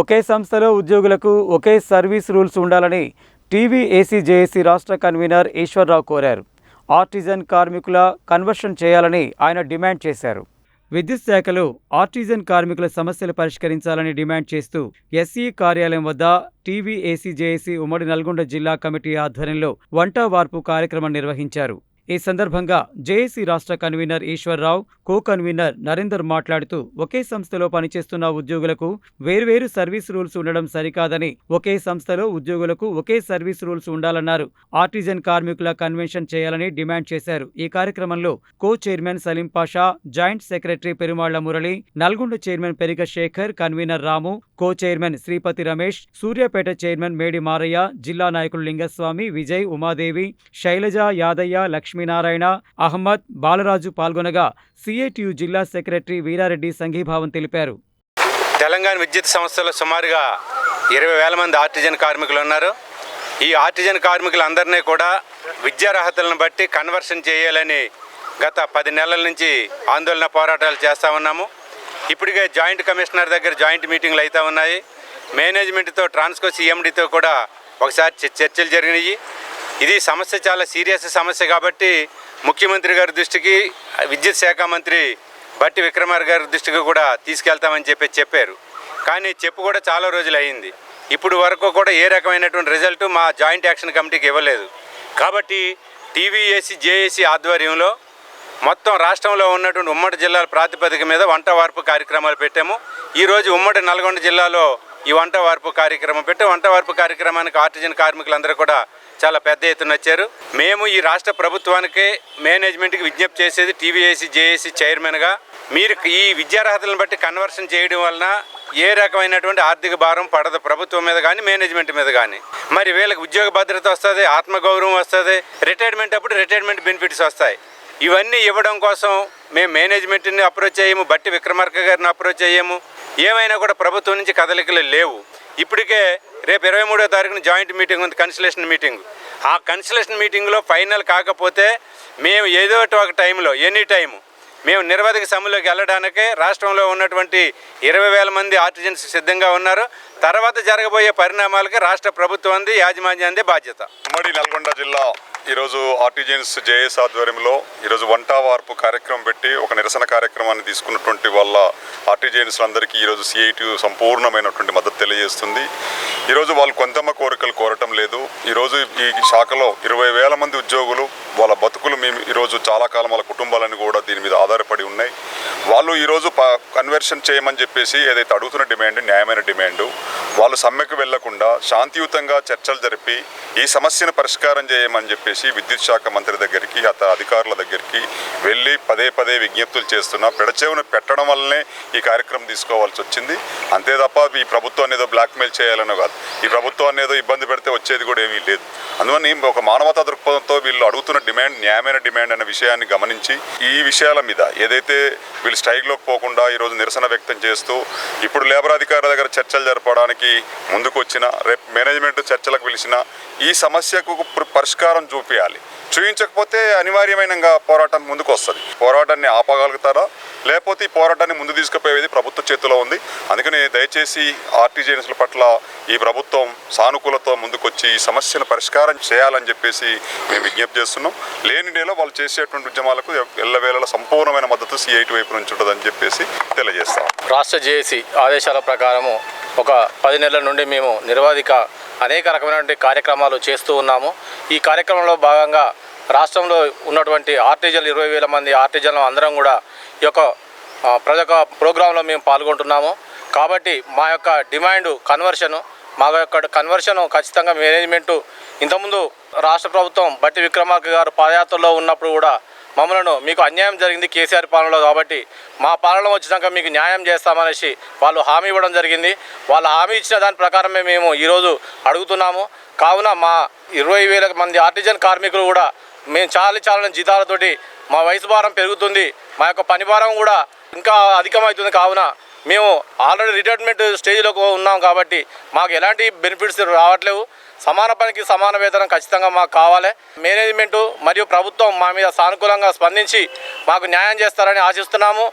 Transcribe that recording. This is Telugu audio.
ఒకే సంస్థలో ఉద్యోగులకు ఒకే సర్వీస్ రూల్స్ ఉండాలని టీవీ ఏసీ జేఏసీ రాష్ట్ర కన్వీనర్ ఈశ్వర్రావు కోరారు. ఆర్టిజన్ కార్మికుల కన్వర్షన్ చేయాలని ఆయన డిమాండ్ చేశారు. విద్యుత్ శాఖలో ఆర్టిజన్ కార్మికుల సమస్యలు పరిష్కరించాలని డిమాండ్ చేస్తూ ఎస్సీ కార్యాలయం వద్ద టీవీ ఏసీ జేఏసీ ఉమ్మడి నల్గొండ జిల్లా కమిటీ ఆధ్వర్యంలో వంట వార్పు కార్యక్రమం నిర్వహించారు. ఈ సందర్భంగా జేఏసీ రాష్ట్ర convener Eshwar Rao co convener Narender మాట్లాడుతూ ఒకే సంస్థలో పనిచేస్తున్న ఉద్యోగులకు వేర్వేరు సర్వీస్ రూల్స్ ఉండడం సరికాదని ఒకే సంస్థలో ఉద్యోగులకు ఒకే సర్వీస్ రూల్స్ ఉండాలన్నారు. ఆర్టిజన్ కార్మికుల కన్వెన్షన్ చేయాలని డిమాండ్ చేశారు. ఈ కార్యక్రమంలో co chairman Salim Pasha joint secretary Perumalla Murali Nalgonda chairman Periga Shekhar convener Ramu co chairman Sripathi Ramesh Suryapet chairman Medi Maraiah జిల్లా నాయకులు లింగస్వామి విజయ్ ఉమాదేవి శైలజ యాదయ్య లక్ష్మి లక్ష్మీనారాయణ అహ్మద్ బాలరాజు పాల్గొనగా సిఐటియు జిల్లా సెక్రటరీ వీరారెడ్డి సంఘీభావం తెలిపారు. తెలంగాణ విద్యుత్ సంస్థలో సుమారుగా ఇరవై వేల మంది ఆర్టిజన్ కార్మికులు ఉన్నారు. ఈ ఆర్టిజన్ కార్మికులందరినీ కూడా విద్యార్హతలను బట్టి కన్వర్షన్ చేయాలని గత పది నెలల నుంచి ఆందోళన పోరాటాలు చేస్తూ ఉన్నాము. ఇప్పటికే జాయింట్ కమిషనర్ దగ్గర జాయింట్ మీటింగ్లు అవుతూ ఉన్నాయి. మేనేజ్మెంట్తో ట్రాన్స్కో సీఎండితో కూడా ఒకసారి చ- చర్చలు జరిగినాయి. ఇది సమస్య చాలా సీరియస్ సమస్య కాబట్టి ముఖ్యమంత్రి గారి దృష్టికి విద్యుత్ శాఖ మంత్రి బట్టి విక్రమార్ గారి దృష్టికి కూడా తీసుకెళ్తామని చెప్పి చెప్పారు. కానీ చెప్పు కూడా చాలా రోజులు అయింది. ఇప్పుడు వరకు కూడా ఏ రకమైనటువంటి రిజల్ట్ మా జాయింట్ యాక్షన్ కమిటీకి ఇవ్వలేదు. కాబట్టి టీవీఏసీ జేఏసీ ఆధ్వర్యంలో మొత్తం రాష్ట్రంలో ఉన్నటువంటి ఉమ్మడి జిల్లాల ప్రాతిపదిక మీద వంట వార్పు కార్యక్రమాలు పెట్టాము. ఈరోజు ఉమ్మడి నల్గొండ జిల్లాలో ఈ వంట వార్పు కార్యక్రమం పెట్టి వంట వార్పు కార్యక్రమానికి ఆర్టిజన్ కార్మికులందరూ కూడా చాలా పెద్ద ఎత్తున వచ్చారు. మేము ఈ రాష్ట్ర ప్రభుత్వానికి మేనేజ్మెంట్కి విజ్ఞప్తి చేసేది టీవీఏసీ జేఏసీ చైర్మన్గా. మీరు ఈ విద్యార్హతలను బట్టి కన్వర్షన్ చేయడం వలన ఏ రకమైనటువంటి ఆర్థిక భారం పడదు ప్రభుత్వం మీద కానీ మేనేజ్మెంట్ మీద కానీ మరి వీళ్ళకి ఉద్యోగ భద్రత వస్తుంది ఆత్మగౌరవం వస్తుంది రిటైర్మెంట్ అప్పుడు రిటైర్మెంట్ బెనిఫిట్స్ వస్తాయి. ఇవన్నీ ఇవ్వడం కోసం మేము మేనేజ్మెంట్ని అప్రోచ్ అయ్యాము బట్టి విక్రమార్క గారిని అప్రోచ్ అయ్యాము ఏమైనా కూడా ప్రభుత్వం నుంచి కదలికలు లేవు. ఇప్పటికే రేపు ఇరవై మూడో తారీఖున జాయింట్ మీటింగ్ ఉంది కన్సలేషన్ మీటింగ్ ఆ కన్సలేషన్ మీటింగ్లో ఫైనల్ కాకపోతే మేము ఏదో ఒక టైంలో ఎనీ టైము మేము నిరవధిక సమ్మెలోకి వెళ్ళడానికే రాష్ట్రంలో ఉన్నటువంటి ఇరవై వేల మంది ఆర్టిజన్స్ సిద్ధంగా ఉన్నారు. తర్వాత జరగబోయే పరిణామాలకి రాష్ట్ర ప్రభుత్వంది యాజమాన్యందే బాధ్యత. ఉమ్మడి నల్గొండ జిల్లా ఈరోజు ఆర్టిజన్స్ జేఎస్ ఆధ్వర్యంలో ఈరోజు వంట వార్పు కార్యక్రమం పెట్టి ఒక నిరసన కార్యక్రమాన్ని తీసుకున్నటువంటి వాళ్ళ ఆర్టిజన్స్లందరికీ ఈరోజు సిఐటి సంపూర్ణమైనటువంటి మద్దతు తెలియజేస్తుంది. ఈరోజు వాళ్ళు కొంతమ్మ కోరికలు కోరటం లేదు. ఈరోజు ఈ శాఖలో ఇరవై వేల మంది ఉద్యోగులు వాళ్ళ బతుకులు మేము ఈరోజు చాలా కాలం వాళ్ళ కుటుంబాలని కూడా దీని మీద ఆధారపడి ఉన్నాయి. వాళ్ళు ఈరోజు ప కన్వర్షన్ చేయమని చెప్పేసి ఏదైతే అడుగుతున్న డిమాండ్ న్యాయమైన డిమాండు వాళ్ళు సమ్మెకు వెళ్ళకుండా శాంతియుతంగా చర్చలు జరిపి ఈ సమస్యను పరిష్కారం చేయమని చెప్పేసి విద్యుత్ శాఖ మంత్రి దగ్గరికి అత అధికారుల దగ్గరికి వెళ్ళి పదే పదే విజ్ఞప్తులు చేస్తున్నా. పెడచెవును పెట్టడం వల్లనే ఈ కార్యక్రమం తీసుకోవాల్సి వచ్చింది. అంతే తప్ప ఈ ప్రభుత్వాన్ని ఏదో బ్లాక్మెయిల్ చేయాలనో కాదు. ఈ ప్రభుత్వాన్ని ఏదో ఇబ్బంది పెడితే వచ్చేది కూడా ఏమీ లేదు. అందువల్ల ఒక మానవతా దృక్పథంతో వీళ్ళు అడుగుతున్న డిమాండ్ న్యాయమైన డిమాండ్ అనే విషయాన్ని గమనించి ఈ విషయాల మీద ఏదైతే వీళ్ళు స్ట్రైక్లోకి పోకుండా ఈరోజు నిరసన వ్యక్తం చేస్తూ ఇప్పుడు లేబర్ అధికారుల దగ్గర చర్చలు జరపడానికి ముందుకు వచ్చిన రేపు మేనేజ్మెంట్ చర్చలకు పిలిచిన ఈ సమస్యకు పరిష్కారం చూపించాలి చూపించకపోతే అనివార్యమైన పోరాటం ముందుకు వస్తుంది. పోరాటాన్ని ఆపగలుగుతారా? లేకపోతే ఈ పోరాటాన్ని ముందు తీసుకుపోయేది ప్రభుత్వ చేతిలో ఉంది. అందుకని దయచేసి ఆర్టీజీఎన్స్ల పట్ల ఈ ప్రభుత్వం సానుకూలతో ముందుకొచ్చి ఈ సమస్యను పరిష్కారం చేయాలని చెప్పేసి మేము విజ్ఞప్తి చేస్తున్నాం. లేని డేలో వాళ్ళు చేసేటువంటి ఉద్యమాలకు ఎల్లవేళల సంపూర్ణమైన మద్దతు సిఐటి వైపు నుంచి ఉంటుందని చెప్పేసి తెలియజేస్తాం. రాష్ట్ర జేఏసీ ఆదేశాల ప్రకారము ఒక పది నెలల నుండి మేము నిర్వాధిక అనేక రకమైనటువంటి కార్యక్రమాలు చేస్తూ ఉన్నాము. ఈ కార్యక్రమంలో భాగంగా రాష్ట్రంలో ఉన్నటువంటి ఆర్టిజన్లు ఇరవై వేల మంది ఆర్టిజన్లు అందరం కూడా ఈ యొక్క ఆ, ప్రోగ్రాంలో మేము పాల్గొంటున్నాము. కాబట్టి మా యొక్క డిమాండ్ కన్వర్షను మా యొక్క కన్వర్షన్ ఖచ్చితంగా మేనేజ్మెంటు ఇంతకుముందు రాష్ట్ర ప్రభుత్వం బట్టి విక్రమార్క గారు పాదయాత్రలో ఉన్నప్పుడు కూడా మమ్మలను మీకు అన్యాయం జరిగింది కేసీఆర్ పాలనలో కాబట్టి మా పాలన వచ్చినాక మీకు న్యాయం చేస్తామనేసి వాళ్ళు హామీ ఇవ్వడం జరిగింది. వాళ్ళు హామీ ఇచ్చిన దాని ప్రకారమే మేము ఈరోజు అడుగుతున్నాము. కావున మా ఇరవై వేల మంది ఆర్టిజన్ కార్మికులు కూడా మేము చాలి చాలని జీతాలతోటి మా వయసు భారం పెరుగుతుంది. మా యొక్క పని భారం కూడా ఇంకా అధికమవుతుంది. కావున మేము ఆల్రెడీ రిటైర్మెంట్ స్టేజ్లోకి ఉన్నాం కాబట్టి మాకు ఎలాంటి బెనిఫిట్స్ రావట్లేవు. సమాన పనికి సమాన వేతనం ఖచ్చితంగా మాకు కావాలి. మేనేజ్మెంటు మరియు ప్రభుత్వం మా మీద సానుకూలంగా స్పందించి మాకు న్యాయం చేస్తారని ఆశిస్తున్నాము.